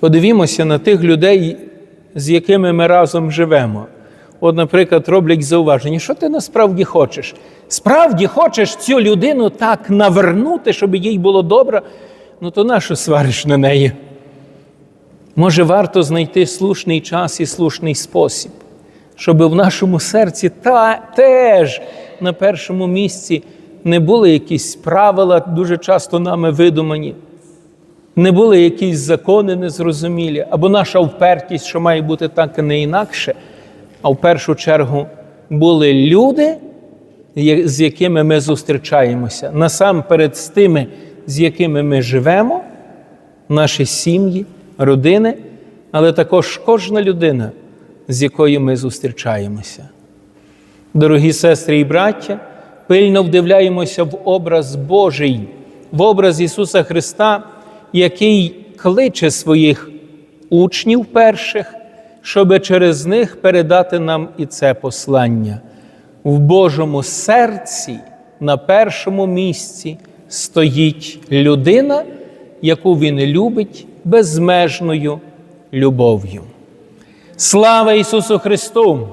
Подивімося на тих людей, з якими ми разом живемо. От, наприклад, роблять зауваження, що ти насправді хочеш? Справді хочеш цю людину так навернути, щоб їй було добре, ну то нащо свариш на неї? Може, варто знайти слушний час і слушний спосіб, щоб в нашому серці та, теж на першому місці не були якісь правила, дуже часто нами видумані, не були якісь закони незрозумілі, або наша впертість, що має бути так і не інакше. А в першу чергу були люди, з якими ми зустрічаємося, насамперед з тими, з якими ми живемо, наші сім'ї, родини, але також кожна людина, з якою ми зустрічаємося. Дорогі сестри і браття, пильно вдивляємося в образ Божий, в образ Ісуса Христа, який кличе своїх учнів перших, щоб через них передати нам і це послання. В Божому серці на першому місці стоїть людина, яку Він любить безмежною любов'ю. Слава Ісусу Христу!